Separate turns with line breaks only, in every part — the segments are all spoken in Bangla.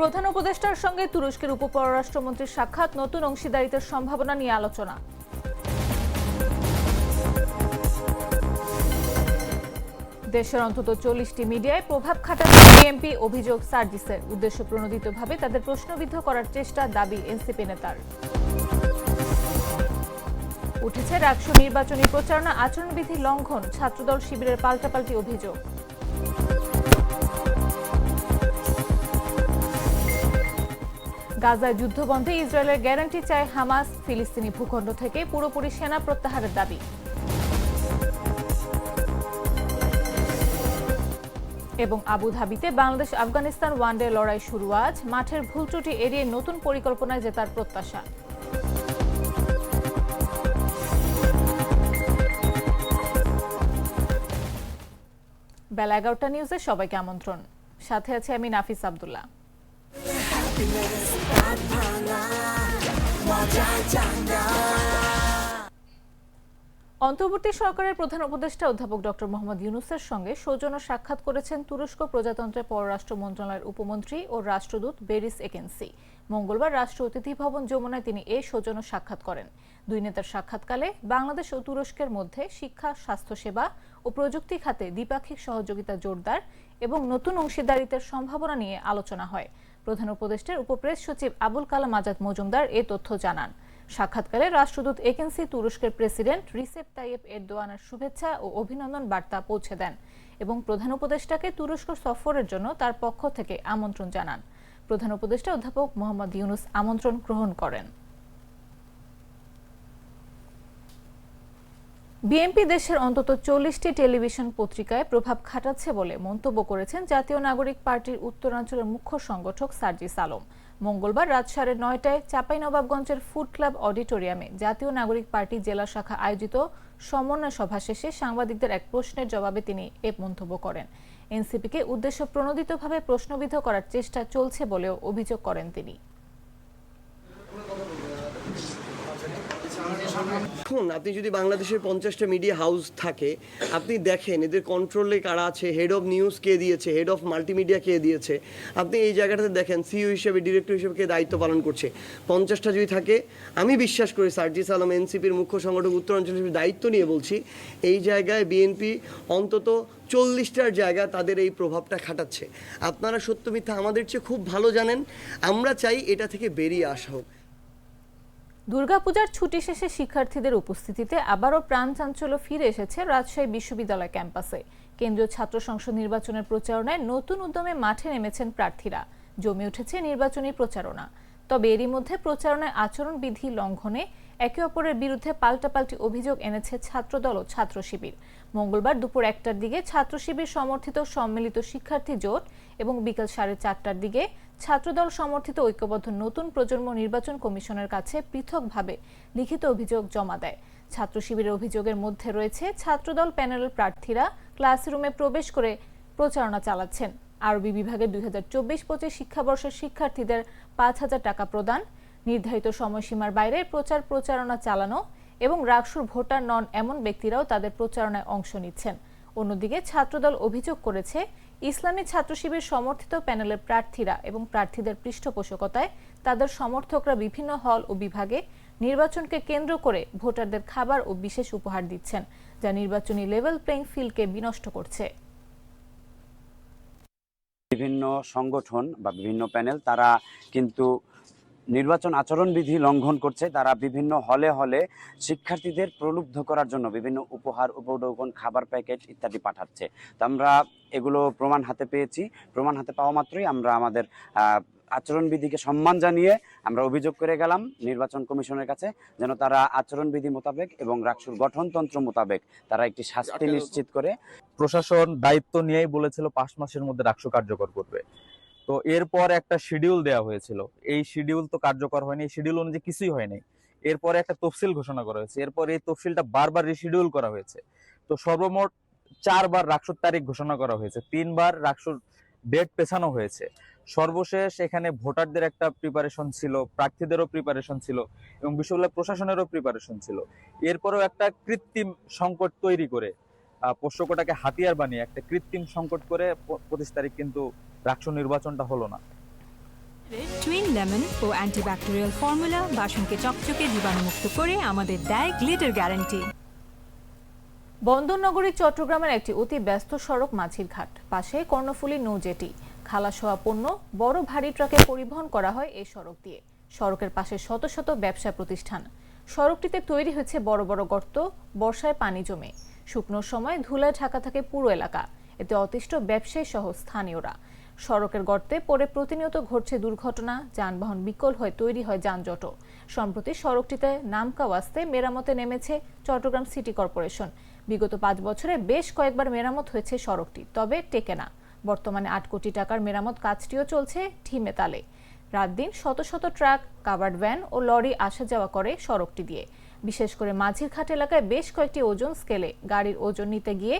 প্রধান উপদেষ্টার সঙ্গে তুরস্কের উপপররাষ্ট্রমন্ত্রীর সাক্ষাৎ, নতুন অংশীদারিত্বের সম্ভাবনা নিয়ে আলোচনা। দেশের অন্তত চল্লিশটি মিডিয়ায় প্রভাব খাটাচ্ছে বিএনপি অভিযোগ সার্জিসের। উদ্দেশ্য প্রণোদিতভাবে তাদের প্রশ্নবিদ্ধ করার চেষ্টা দাবি এনসিপি নেতার। উঠেছে রাকসু নির্বাচনী প্রচারণা আচরণবিধি লঙ্ঘন, ছাত্রদল শিবিরের পাল্টাপাল্টি অভিযোগ। গাজায় যুদ্ধবন্ধে ইসরায়েলের গ্যারান্টি চায় হামাস, ফিলিস্তিনি ভূখণ্ড থেকে পুরোপুরি সেনা প্রত্যাহারের দাবি। এবং আবুধাবিতে বাংলাদেশ, আফগানিস্তান ওয়ানডে লড়াই শুরু আজ। মাঠের ভুল ত্রুটি এড়িয়ে নতুন পরিকল্পনায় জেতার প্রত্যাশা। বেলা এগারোটা নিউজে সবাইকে আমন্ত্রণ। সাথে আছে আমি নাফিস আবদুল্লাহ। অন্তর্বর্তী সরকারের প্রধান উপদেষ্টা অধ্যাপক ডক্টর মোহাম্মদ ইউনুসের সঙ্গে সৌজন্য সাক্ষাৎ করেছেন তুরস্ক প্রজাতন্ত্রের পররাষ্ট্র মন্ত্রণালয়ের উপমন্ত্রী ও রাষ্ট্রদূত বেরিস একেন্সি। মঙ্গলবার রাষ্ট্র অতিথি ভবন যমুনায় তিনি এ সৌজন্য সাক্ষাৎ করেন। দুই নেতার সাক্ষাৎকালে বাংলাদেশ ও তুরস্কের মধ্যে শিক্ষা, স্বাস্থ্যসেবা ও প্রযুক্তি খাতে দ্বিপাক্ষিক সহযোগিতা জোরদার এবং নতুন অংশীদারিত্বের সম্ভাবনা নিয়ে আলোচনা হয়। প্রধান উপদেষ্টার উপপ্রেস সচিব আবুল কালাম আজাদ মজুমদার এ তথ্য জানান। সাক্ষাৎকালে রাষ্ট্রদূত একেন্সি তুরস্কের প্রেসিডেন্ট রিসেপ তাইয়েব এরদোয়ানের শুভেচ্ছা ও অভিনন্দন বার্তা পৌঁছে দেন এবং প্রধান উপদেষ্টাকে তুরস্ক সফরের জন্য তার পক্ষ থেকে আমন্ত্রণ জানান। প্রধান উপদেষ্টা অধ্যাপক মোহাম্মদ ইউনুস আমন্ত্রণ গ্রহণ করেন। বিএনপি দেশের অন্তত চল্লিশটি টেলিভিশন পত্রিকায় প্রভাব খাটাচ্ছে বলে মন্তব্য করেছেন জাতীয় নাগরিক পার্টির উত্তরাঞ্চলের মুখ্য সংগঠক সার্জিস আলম। মঙ্গলবার রাত সাড়ে নয়টায় চাঁপাইনবাবগঞ্জের ফুড ক্লাব অডিটোরিয়ামে জাতীয় নাগরিক পার্টি জেলা শাখা আয়োজিত সমন্বয় সভা শেষে সাংবাদিকদের এক প্রশ্নের জবাবে তিনি এ মন্তব্য করেন। এনসিপিকে উদ্দেশ্য প্রণোদিতভাবে প্রশ্নবিদ্ধ করার চেষ্টা চলছে বলেও অভিযোগ করেন তিনি।
দেখুন, আপনি যদি বাংলাদেশের পঞ্চাশটা মিডিয়া হাউস থাকে, আপনি দেখেন এদের কন্ট্রোলে কারা আছে হেড অফ নিউজ কে দিয়েছে হেড অফ মাল্টিমিডিয়া কে দিয়েছে। আপনি এই জায়গাটাতে দেখেন সিইও হিসেবে ডিরেক্টর হিসেবে কে দায়িত্ব পালন করছে। পঞ্চাশটা যদি থাকে, আমি বিশ্বাস করি সার্জিস আলম, এনসিপির মুখ্য সংগঠক উত্তরাঞ্চল হিসেবে দায়িত্ব নিয়ে বলছি, এই জায়গায় বিএনপি অন্তত চল্লিশটার জায়গা তাদের এই প্রভাবটা খাটাচ্ছে। আপনারা সত্য মিথ্যা আমাদের চেয়ে খুব ভালো জানেন। আমরা চাই এটা থেকে বেরিয়ে আসা হোক।
দুর্গাপূজার ছুটি শেষে শিক্ষার্থীদের উপস্থিতিতে আবারও প্রাণ চাঞ্চল্য ফিরে এসেছে রাজশাহী বিশ্ববিদ্যালয় ক্যাম্পাসে। কেন্দ্রীয় ছাত্র সংসদ নির্বাচনের প্রচারণায় নতুন উদ্যমে মাঠে নেমেছেন প্রার্থীরা। জমে উঠেছে নির্বাচনী প্রচারণা। তবে এরই মধ্যে প্রচারণায় আচরণবিধি লঙ্ঘনে একে অপরের বিরুদ্ধে পাল্টাপাল্টি অভিযোগ এনেছে ছাত্রদল ও ছাত্র শিবির। মঙ্গলবার দুপুর একটার দিকে ছাত্র শিবির সমর্থিত সম্মিলিত শিক্ষার্থী জোট এবং বিকেল সাড়ে চারটার দিকে ছাত্রদল সমর্থিত ঐক্যবদ্ধ নতুন প্রজন্ম নির্বাচন কমিশনের কাছে পৃথকভাবে লিখিত অভিযোগ জমা দেয়। ছাত্র শিবিরের অভিযোগের মধ্যে রয়েছে, ছাত্রদল প্যানেলের প্রার্থীরা ক্লাসরুমে প্রবেশ করে প্রচারণা চালাচ্ছেন। আরবি বিভাগের দুই হাজার চব্বিশ পঁচিশ শিক্ষাবর্ষের শিক্ষার্থীদের পাঁচ হাজার টাকা প্রদান, নির্ধারিত সময়সীমার বাইরে প্রচার প্রচারণা চালানো এবং রাকসুর ভোটার নন এমন ব্যক্তিরাও তাদের প্রচারণায় অংশ নিচ্ছেন। অন্যদিকে ছাত্রদল অভিযোগ করেছে ইসলামী ছাত্র শিবির সমর্থিত প্যানেলের প্রার্থীরা এবং প্রার্থীদের পৃষ্ঠপোষকতায় তাদের সমর্থকরা বিভিন্ন হল ও বিভাগে নির্বাচনকে কেন্দ্র করে ভোটারদের খাবার ও বিশেষ উপহার দিচ্ছেন, যা নির্বাচনী লেভেল প্লেইং ফিল্ডকে বিনষ্ট করছে।
বিভিন্ন সংগঠন বা বিভিন্ন প্যানেল তারা কিন্তু নির্বাচন আচরণবিধি লঙ্ঘন করছে তারা বিভিন্ন হলে হলে শিক্ষার্থীদের প্রলুব্ধ করার জন্য বিভিন্ন উপহার উপঢৌকন খাবার প্যাকেট ইত্যাদি পাঠাচ্ছে। তো আমরা এগুলো প্রমাণ হাতে পেয়েছি। প্রমাণ হাতে পাওয়া মাত্রই আমরা আমাদের আচরণবিধিকে সম্মান জানিয়ে আমরা অভিযোগ করে গেলাম নির্বাচন কমিশনের কাছে যেন তারা আচরণবিধি মোতাবেক এবং রাকসুর গঠনতন্ত্র মোতাবেক তারা একটি শাস্তি নিশ্চিত করে।
প্রশাসন দায়িত্ব নিয়েই বলেছিল পাঁচ মাসের মধ্যে রাষ্ট্র কার্যকর করবে। তো এরপর একটা শিডিউল দেওয়া হয়েছিল। এই শিডিউল তো কার্যকর হয়নি, এই শিডিউল অনুযায়ী কিছুই হয়নি। এরপরে একটা তফসিল ঘোষণা করা হয়েছে। এরপর এই তফসিলটা বারবার রিশিডিউল করা হয়েছে। তো সর্বমোট চারবার রাকসুর তারিখ ঘোষণা করা হয়েছে, তিনবার রাকসুর ডেট পেছানো হয়েছে। সর্বশেষ এখানে ভোটারদের একটা প্রিপারেশন ছিল, প্রার্থীদেরও প্রিপারেশন ছিল এবং বিশ্ববিদ্যালয় প্রশাসনেরও প্রিপারেশন ছিল। এরপরেও একটা কৃত্রিম সংকট তৈরি করে পোষ্যকটাকে হাতিয়ার বানিয়ে একটা কৃত্রিম সংকট করে পঁচিশ তারিখ কিন্তু রাষ্ট্র নির্বাচনটা হলো না।
টুইন লেমন ও অ্যান্টিব্যাকটেরিয়াল ফর্মুলা বাসনকে চকচকে জীবাণুমুক্ত করে আমাদের দেয় গ্লিটার গ্যারান্টি
বন্দরনগরী চট্টগ্রামের একটি অতি ব্যস্ত সড়ক মাঝির ঘাট। পাশে কর্ণফুলী নৌজেটি খালাস হওয়া পণ্য বড় ভারী ট্রাকে পরিবহন করা হয় এই সড়ক দিয়ে। সড়কের পাশে শত শত ব্যবসা প্রতিষ্ঠান। সড়কটিতে তৈরি হয়েছে বড় বড় গর্ত বর্ষায় পানি জমে। শুকনোর সময় ধুলায় ঢাকা থাকে পুরো এলাকা। এতে অতিষ্ঠ ব্যবসায়ী সহ স্থানীয়রা। সড়কের গর্তে পড়ে প্রতিনিয়ত ঘটছে দুর্ঘটনা, যানবাহন বিকল হয়ে তৈরি হয় যানজট সম্প্রতি সড়কটিতে নামকা ওয়াস্তে মেরামতে নেমেছে চট্টগ্রাম সিটি কর্পোরেশন। বিগত পাঁচ বছরে বেশ কয়েকবার মেরামত হয়েছে সড়কটি, তবে টেকে না। বর্তমানে আট কোটি টাকার মেরামত কাজটিও চলছে ঢিমে তালে। রাত দিন শত শত ট্রাক কাভার্ড ভ্যান ও লরি আসা যাওয়া করে সড়কটি দিয়ে। বিশেষ করে মাঝিরঘাট এলাকায় বেশ কয়েকটি ওজন স্কেলে গাড়ির ওজন নিতে গিয়ে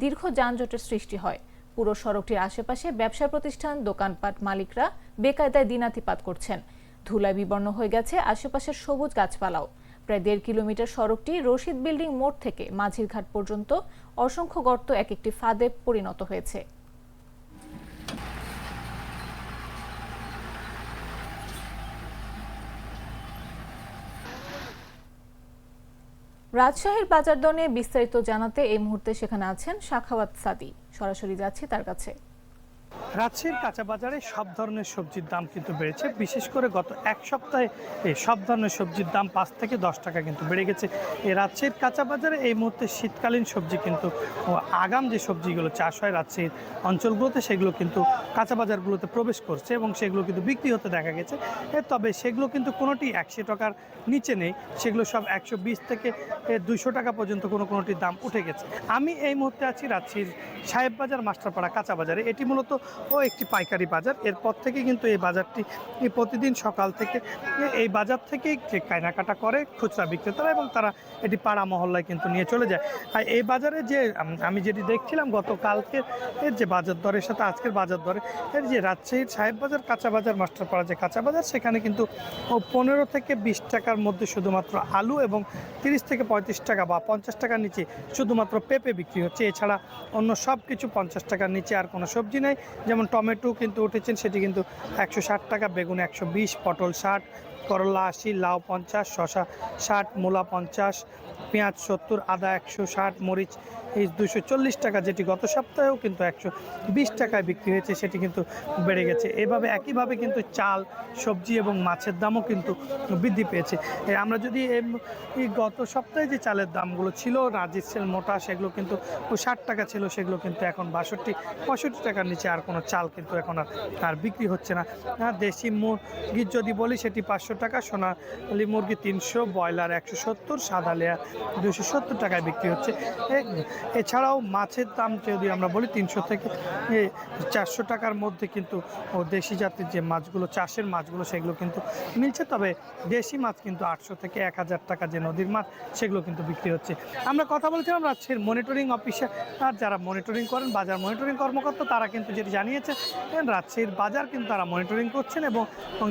দীর্ঘ যানজটের সৃষ্টি হয়। পুরো সড়কটির আশেপাশে ব্যবসা প্রতিষ্ঠান, দোকানপাট মালিকরা বেকায়দায় দিনাতিপাত করছেন। ধুলায় বিবর্ণ হয়ে গেছে আশেপাশের সবুজ গাছপালাও। প্রায় দেড় কিলোমিটার সড়কটি রশিদ বিল্ডিং মোড় থেকে মাঝির ঘাট পর্যন্ত অসংখ্য গর্ত এক একটি ফাঁদে পরিণত হয়েছে। রাজশাহীর বাজার দর নিয়ে বিস্তারিত জানাতে এই মুহূর্তে সেখানে আছেন শাখাওয়াত সাদি। সরাসরি যাচ্ছি তার কাছে।
রাজশাহীর কাঁচা বাজারে সব ধরনের সবজির দাম কিন্তু বেড়েছে। বিশেষ করে গত এক সপ্তাহে এই সব ধরনের সবজির দাম পাঁচ থেকে দশ টাকা কিন্তু বেড়ে গেছে। এই রাজশাহীর কাঁচা বাজারে এই মুহূর্তে শীতকালীন সবজি কিন্তু আগাম যে সবজিগুলো চাষ হয় রাজশাহীর অঞ্চলগুলোতে, সেগুলো কিন্তু কাঁচা বাজারগুলোতে প্রবেশ করছে এবং সেগুলো কিন্তু বিক্রি হতে দেখা গেছে। তবে সেগুলো কিন্তু কোনোটি একশো টাকার নিচে নেই, সেগুলো সব একশো বিশ থেকে দুইশো টাকা পর্যন্ত কোনো কোনোটির দাম উঠে গেছে। আমি এই মুহূর্তে আছি রাজশাহীর সাহেব বাজার মাস্টারপাড়া কাঁচা বাজারে। এটি মূলত ও একটি পাইকারি বাজার। এরপর থেকে কিন্তু এই বাজারটি প্রতিদিন সকাল থেকে এই বাজার থেকেই যে কেনাকাটা করে খুচরা বিক্রেতারা এবং তারা এটি পাড়া মহল্লায় কিন্তু নিয়ে চলে যায়। আর এই বাজারে যে আমি যেটি দেখছিলাম, গতকালকে এর যে বাজার দরের সাথে আজকের বাজার দরে এর যে রাজশাহীর সাহেব বাজার, কাঁচা বাজার মাস্টারপাড়া যে কাঁচা বাজার, সেখানে কিন্তু পনেরো থেকে বিশ টাকার মধ্যে শুধুমাত্র আলু এবং তিরিশ থেকে পঁয়ত্রিশ টাকা বা পঞ্চাশ টাকার নিচে শুধুমাত্র পেঁপে বিক্রি হচ্ছে। এছাড়া অন্য সব কিছু পঞ্চাশ টাকার নিচে আর কোনো সবজি নেই। যেমন টমেটো কিন্তু উঠেছেন, সেটি কিন্তু একশো ষাট টাকা, বেগুন একশো বিশ, পটল ষাট, করলা আশি, লাউ পঞ্চাশ শশা ষাট, মূলা পঞ্চাশ, পেঁয়াজ সত্তর, আদা একশো ষাট, মরিচ এই দুশো টাকা যেটি গত সপ্তাহেও কিন্তু একশো বিশ টাকায় বিক্রি হয়েছে, সেটি কিন্তু বেড়ে গেছে। এভাবে একইভাবে কিন্তু চাল, সবজি এবং মাছের দামও কিন্তু বৃদ্ধি পেয়েছে। আমরা যদি এই গত সপ্তাহে যে চালের দামগুলো ছিল রাজিসেল মোটা, সেগুলো কিন্তু ষাট টাকা ছিল, সেগুলো কিন্তু এখন বাষট্টি, পঁয়ষট্টি টাকার নিচে আর কোনো চাল কিন্তু এখন আর আর বিক্রি হচ্ছে না। দেশি মুরগির যদি বলি, সেটি পাঁচশো টাকা, সোনালি মুরগি তিনশো, ব্রয়লার একশো সত্তর, সাদা লেয়ার দুশো সত্তর টাকায় বিক্রি হচ্ছে। এছাড়াও মাছের দাম যদি আমরা বলি, তিনশো থেকে চারশো টাকার মধ্যে কিন্তু দেশি জাতির যে মাছগুলো, চাষের মাছগুলো, সেগুলো কিন্তু মিলছে। তবে দেশি মাছ কিন্তু আটশো থেকে এক হাজার টাকা যে নদীর মাছ, সেগুলো কিন্তু বিক্রি হচ্ছে। আমরা কথা বলছিলাম রাজশাহীর মনিটরিং অফিসার আর যারা মনিটরিং করেন, বাজার মনিটরিং কর্মকর্তা, তারা কিন্তু যেটি জানিয়েছে রাজশাহীর বাজার কিন্তু তারা মনিটরিং করছেন এবং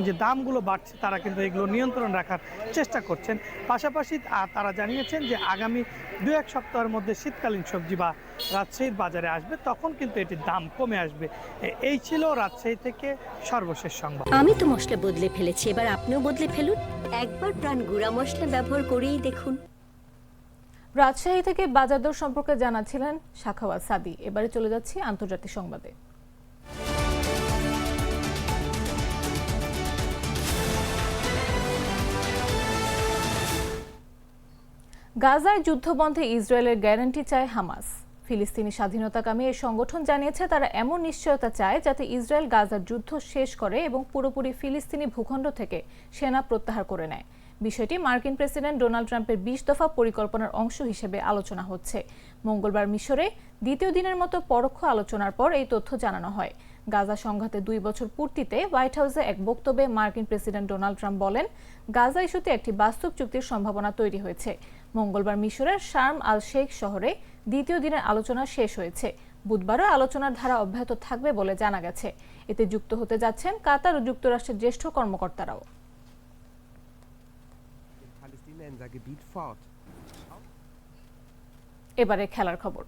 যে দামগুলো বাড়ছে, তারা কিন্তু এগুলো নিয়ন্ত্রণ রাখার চেষ্টা করছেন। পাশাপাশি তারা জানিয়েছেন যে আগামী দু এক সপ্তাহের মধ্যে শীতকালীন সবজি বা রাজশাহীর বাজারে আসবে তখন কিন্তু এটির দাম কমে আসবে। এই ছিল রাজশাহী থেকে সর্বশেষ সংবাদ।
আমি তো মশলা বদলে ফেলেছি এবার আপনিও বদলে ফেলুন। একবার প্রাণ গুঁড়া মশলা ব্যবহার করেই দেখুন।
রাজশাহী থেকে বাজার দর সম্পর্কে জানাচ্ছিলেন শাখাওয়াত সাদি। এবারে চলে যাচ্ছি আন্তর্জাতিক সংবাদে। গাজায় যুদ্ধবন্ধে ইসরায়েলের গ্যারান্টি চায় হামাস। ফিলিস্তিনি স্বাধীনতাকামী এই সংগঠন জানিয়েছে, তারা এমন নিশ্চয়তা চায় যাতে ইসরায়েল গাজার যুদ্ধ শেষ করে এবং পুরোপুরি ফিলিস্তিনি ভূখণ্ড থেকে সেনা প্রত্যাহার করে নেয়। বিষয়টি মার্কিন প্রেসিডেন্ট ডোনাল্ড ট্রাম্পের বিশ দফা পরিকল্পনার অংশ হিসেবে আলোচনা হচ্ছে। মঙ্গলবার মিশরে দ্বিতীয় দিনের মতো পরোক্ষ আলোচনার পর এই তথ্য জানানো হয়। গাজা সংঘাতে দুই বছর পূর্তিতে হোয়াইট হাউসে এক বক্তব্যে মার্কিন প্রেসিডেন্ট ডোনাল্ড ট্রাম্প বলেন, গাজা ইস্যুতে একটি বাস্তব চুক্তির সম্ভাবনা তৈরি হয়েছে। মঙ্গলবার মিশরের শার্ম আল শেখ শহরে দ্বিতীয় দিনের আলোচনা শেষ হয়েছে। বুধবারও আলোচনার ধারা অব্যাহত থাকবে বলে জানা গেছে। এতে যুক্ত হতে যাচ্ছেন কাতার ও যুক্তরাষ্ট্রের জ্যেষ্ঠ কর্মকর্তারাও। এবারে খেলার খবর।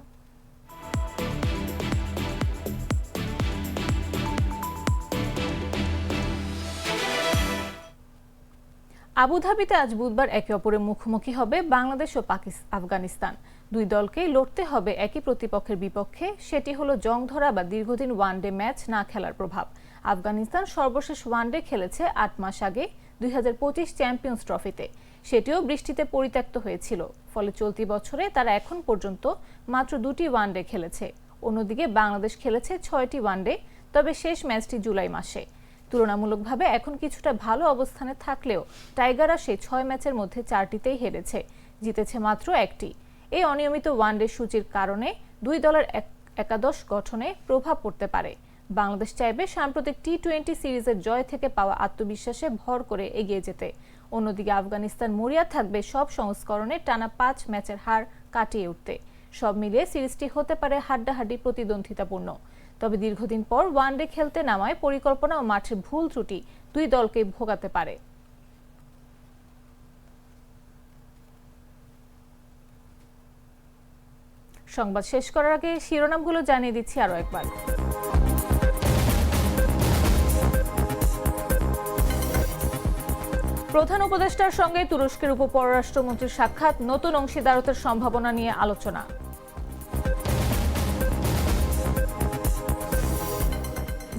আবুধাবিতে আজ বুধবার একে অপরের মুখোমুখি হবে বাংলাদেশ ও পাকিস্তান আফগানিস্তান। দুই দলকেই লড়তে হবে একই প্রতিপক্ষের বিপক্ষে। সেটি হলো জংধরা বা দীর্ঘদিন ওয়ানডে ম্যাচ না খেলার প্রভাব। আফগানিস্তান সর্বশেষ ওয়ানডে খেলেছে আট মাস আগে দুই হাজার পঁচিশ চ্যাম্পিয়ন্স ট্রফিতে। সেটিও বৃষ্টিতে পরিত্যক্ত হয়েছিল। ফলে চলতি বছরে তারা এখন পর্যন্ত মাত্র দুটি ওয়ানডে খেলেছে। অন্যদিকে বাংলাদেশ খেলেছে ছয়টি ওয়ানডে, তবে শেষ ম্যাচটি জুলাই মাসে। তুলনামূলকভাবে এখন কিছুটা ভালো অবস্থানে থাকলেও টাইগাররা সেই ছয় ম্যাচের মধ্যে চারটিতেই হেরেছে, জিতেছে মাত্র একটি। এই অনিয়মিত ওয়ানডে সূচির কারণে দুই দলের একাদশ গঠনে প্রভাব পড়তে পারে। বাংলাদেশ চাইবে সাম্প্রতিক টি টোয়েন্টি সিরিজের জয় থেকে পাওয়া আত্মবিশ্বাসে ভর করে এগিয়ে যেতে। অন্যদিকে আফগানিস্তান মরিয়া থাকবে সব সংস্করণে টানা পাঁচ ম্যাচের হার কাটিয়ে উঠতে। সব মিলিয়ে সিরিজটি হতে পারে হাড্ডাহাড্ডি প্রতিদ্বন্দ্বিতাপূর্ণ। তবে দীর্ঘদিন পর ওয়ানডে খেলতে নামায় পরিকল্পনা ও মাঠের ভুল ত্রুটি দুই দলকে ভোগাতে পারে। সংবাদ শেষ করার আগে শিরোনামগুলো জানিয়ে দিচ্ছি আরও একবার। প্রধান উপদেষ্টার সঙ্গে তুরস্কের উপপররাষ্ট্রমন্ত্রীর সাক্ষাৎ, নতুন অংশীদারত্বের সম্ভাবনা নিয়ে আলোচনা।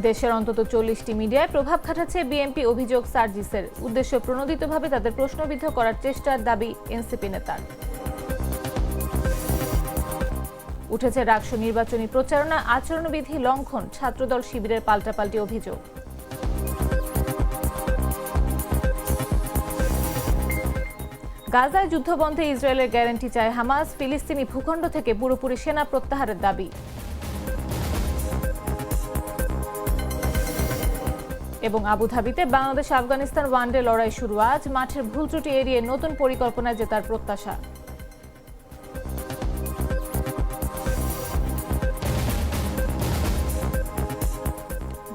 দেশের অন্তত চল্লিশটি মিডিয়ায় প্রভাব খাটাচ্ছে বিএনপি অভিযোগ সার্জিসের। উদ্দেশ্য প্রণোদিতভাবে তাদের প্রশ্নবিদ্ধ করার চেষ্টার দাবি এনসিপি নেতার। উঠেছে রাকসু নির্বাচনী প্রচারণা, আচরণবিধি লঙ্ঘন, ছাত্রদল শিবিরের পাল্টাপাল্টি অভিযোগ। গাজায় যুদ্ধবন্ধে ইসরায়েলের গ্যারান্টি চায় হামাস, ফিলিস্তিনি ভূখণ্ড থেকে পুরোপুরি সেনা প্রত্যাহারের দাবি। এবং আবুধাবিতে বাংলাদেশ, আফগানিস্তান ওয়ানডে লড়াই শুরু। আজ মাঠের ভুল ত্রুটি এড়িয়ে নতুন পরিকল্পনায় জেতার প্রত্যাশা।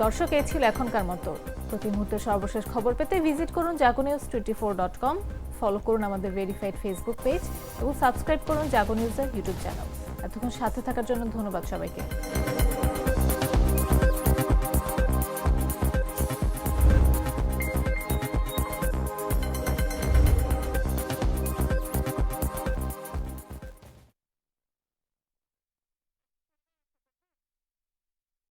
দর্শক এই ছিল এখনকার মতো। প্রতি মুহূর্তে সর্বশেষ খবর পেতে ভিজিট করুন Jago news twenty four dot com. Follow করুন আমাদের ভেরিফাইড ফেসবুক পেজ এবং সাবস্ক্রাইব করুন জাগো নিউজের ইউটিউব চ্যানেল। এতক্ষণ সাথে থাকার জন্য ধন্যবাদ সবাইকে।